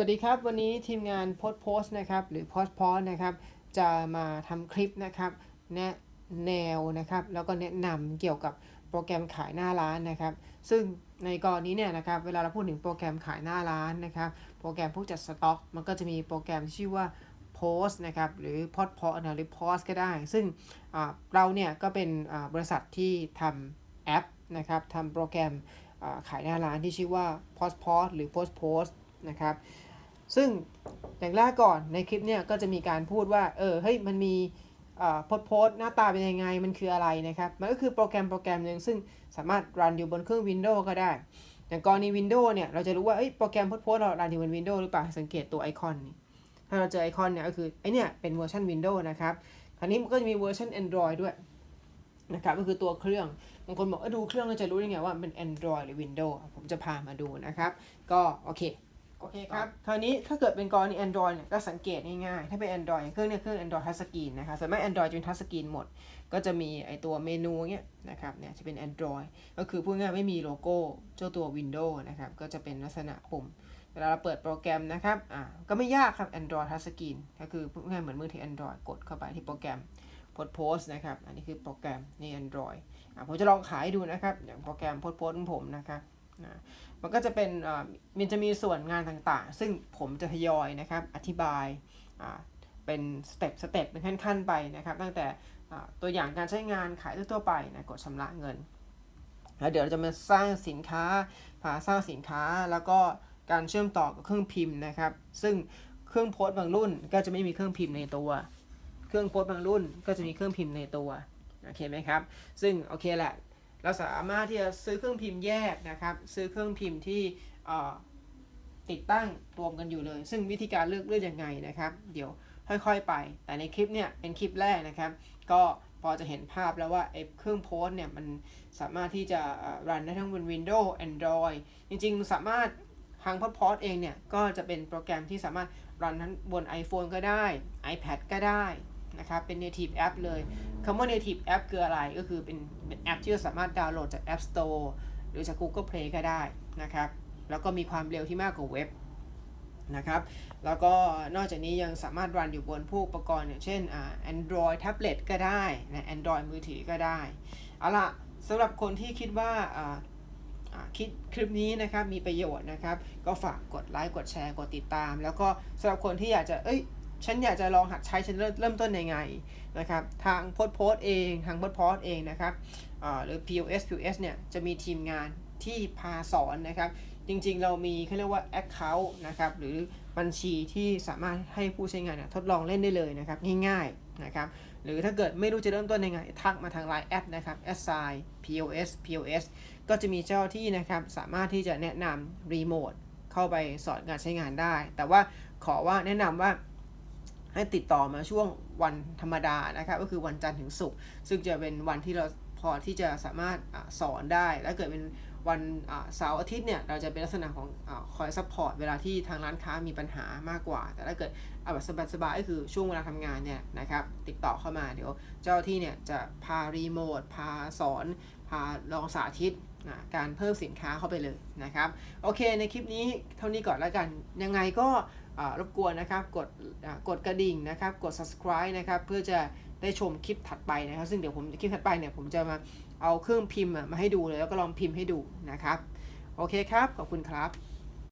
วัสดีครับ วันนี้ทีมงานโพสโพสนะครับหรือโพสโพสนะครับจะมาทำคลิปนะครับแนะแนวนะครับแล้วก็แนะนำเกี่ยวกับโปรแกรมขายหน้าร้านนะครับ ซึ่งในกรณีเนี่ยนะครับเวลาเราพูดถึงโปรแกรมขายหน้าร้านนะครับ โปรแกรมพวกจัดสต็อก มันก็จะมีโปรแกรมที่ชื่อว่าโพสนะครับหรือพอดพอนะหรือโพสก็ได้ ซึ่งเราเนี่ยก็เป็นบริษัทที่ทำแอปนะครับทำโปรแกรมขายหน้าร้านที่ชื่อว่า p o s t p o s หรือ Post Post นะครับ ซึ่งอย่างแรกก่อนในคลิปเนี่ยก็จะมีการพูดว่า เออ เฮ้ย มันมีโพสโพสหน้าตาเป็นยังไง มันคืออะไรนะครับ มันก็คือโปรแกรมโปรแกรมหนึ่งซึ่งสามารถรันอยู่บนเครื่อง Windows ก็ได้ อย่างกรณี Windows เนี่ย เราจะรู้ว่าเอ้ยโปรแกรมโพสโพสเรารันอยู่บน Windows หรือเปล่า สังเกตตัวไอคอนนี้ถ้าเราเจอไอคอนเนี่ยก็คือไอเนี่ยเป็นเวอร์ชัน Windows นะครับ คราวนี้มันก็จะมีเวอร์ชัน Android ด้วยนะครับ ก็คือตัวเครื่อง บางคนบอกเออดูเครื่องเราจะรู้ได้ไงว่าเป็น Android หรือ Windows ผมจะพามาดูนะครับ ก็โอเค โอเคครับคราวนี้ถ้าเกิดเป็นกรณี Android เนี่ยก็สังเกตง่ายๆ ถ้าเป็น Android เครื่องเนี่ยเครื่อง Android Touch Screen นะครับส่วนมาก Android จะเป็น Touch Screen หมด ก็จะมีไอตัวเมนูเนี้ยนะครับเนี่ยจะเป็น Android ก็คือพูดง่ายๆไม่มีโลโก้เจ้าตัว Windows นะครับก็จะเป็นลักษณะปุ่มเวลาเราเปิดโปรแกรมนะครับอ่าก็ไม่ยากครับ Android Touch Screen ก็คือพูดง่ายๆเหมือนมือถือ Android กดเข้าไปที่โปรแกรมโพสโพสนะครับอันนี้คือโปรแกรมใน Android อ่าผมจะลองขายให้ดูนะครับอย่างโปรแกรมโพสโพสของผมนะครับ อ่ามันก็จะเป็นมันจะมีส่วนงานต่างๆ ซึ่งผมจะทยอยนะครับอธิบายเป็นสเต็ปสเต็ปเป็นขั้นๆไปนะครับตั้งแต่ตัวอย่างการใช้งานขายทั่วไปนะกดชำระเงินแล้วเดี๋ยวเราจะมาสร้างสินค้าพาสร้างสินค้าแล้วก็การเชื่อมต่อกับเครื่องพิมพ์นะครับ ซึ่งเครื่องโพสต์บางรุ่นก็จะไม่มีเครื่องพิมพ์ในตัว เครื่องโพสต์บางรุ่นก็จะมีเครื่องพิมพ์ในตัวโอเคไหมครับ ซึ่งโอเคแหละ เราสามารถที่จะซื้อเครื่องพิมพ์แยกนะครับ ซื้อเครื่องพิมพ์ที่ติดตั้งรวมกันอยู่เลย ซึ่งวิธีการเลือกเลือกยังไงนะครับ เดี๋ยวค่อยๆไป แต่ในคลิปเนี่ยเป็นคลิปแรกนะครับ ก็พอจะเห็นภาพแล้วว่าไอ้เครื่องโพสต์เนี่ยมันสามารถที่จะรันได้ทั้งบน Windows Android จริงๆ สามารถทางพอดพอดเองเนี่ยก็จะเป็นโปรแกรมที่สามารถรันทั้งบน iPhone ก็ได้ iPad ก็ได้ นะครับ เป็น native app เลยคำว่า native app คืออะไรก็คือเป็นเป็นแอปที่เราสามารถดาวน์โหลดจาก App Store หรือจาก Google Play ก็ได้นะครับ แล้วก็มีความเร็วที่มากกว่าเว็บนะครับ แล้วก็นอกจากนี้ยังสามารถรันอยู่บนผู้อุปกรณ์อย่างเช่นอ่า Android tablet ก็ได้นะ Android มือถือก็ได้ เอาละสำหรับคนที่คิดว่าอ่าอ่าคิดคลิปนี้นะครับมีประโยชน์นะครับ ก็ฝากกดไลค์กดแชร์กดติดตาม แล้วก็สำหรับคนที่อยากจะเอ้ย ฉันอยากจะลองหัดใช้ฉันเริ่มต้นยังไงนะครับทางโพสโพสเองทางโพสโพสเองนะครับหรือ POS POS เนี่ยจะมีทีมงานที่พาสอนนะครับ จริงๆ เรามีเขาเรียกว่า Account นะครับหรือบัญชีที่สามารถให้ผู้ใช้งานเนี่ยทดลองเล่นได้เลยนะครับง่ายๆนะครับหรือถ้าเกิดไม่รู้จะเริ่มต้นยังไง ทักมาทาง Line แอดนะครับ s i POS POS ก็จะมีเจ้าที่นะครับสามารถที่จะแนะนำรีโมทเข้าไปสอนการใช้งานได้ แต่ว่าขอว่าแนะนำว่า ให้ติดต่อมาช่วงวันธรรมดานะครับก็คือวันจันทร์ถึงศุกร์ซึ่งจะเป็นวันที่เราพอที่จะสามารถอสอนได้แล้วเกิดเป็นวันเสาร์อาทิตย์เนี่ยเราจะเป็นลักษณะของอคอยซัพพอร์ตเวลาที่ทางร้านค้ามีปัญหามากกว่า แต่ถ้าเกิดเอาแบบสบายๆก็คือช่วงเวลาทำงานเนี่ยนะครับติดต่อเข้ามาเดี๋ยวเจ้าที่เนี่ยจะพารีโมทพาสอน พาลองสาธิตนะการเพิ่มสินค้าเข้าไปเลยนะครับ โอเคในคลิปนี้เท่านี้ก่อนแล้วกันยังไงก็ รบกวนนะครับกดกดกระดิ่งนะครับกด subscribe นะครับเพื่อจะได้ชมคลิปถัดไปนะครับซึ่งเดี๋ยวผมคลิปถัดไปเนี่ยผมจะมาเอาเครื่องพิมพ์มาให้ดูเลยแล้วก็ลองพิมพ์ให้ดูนะครับ โอเคครับ ขอบคุณครับ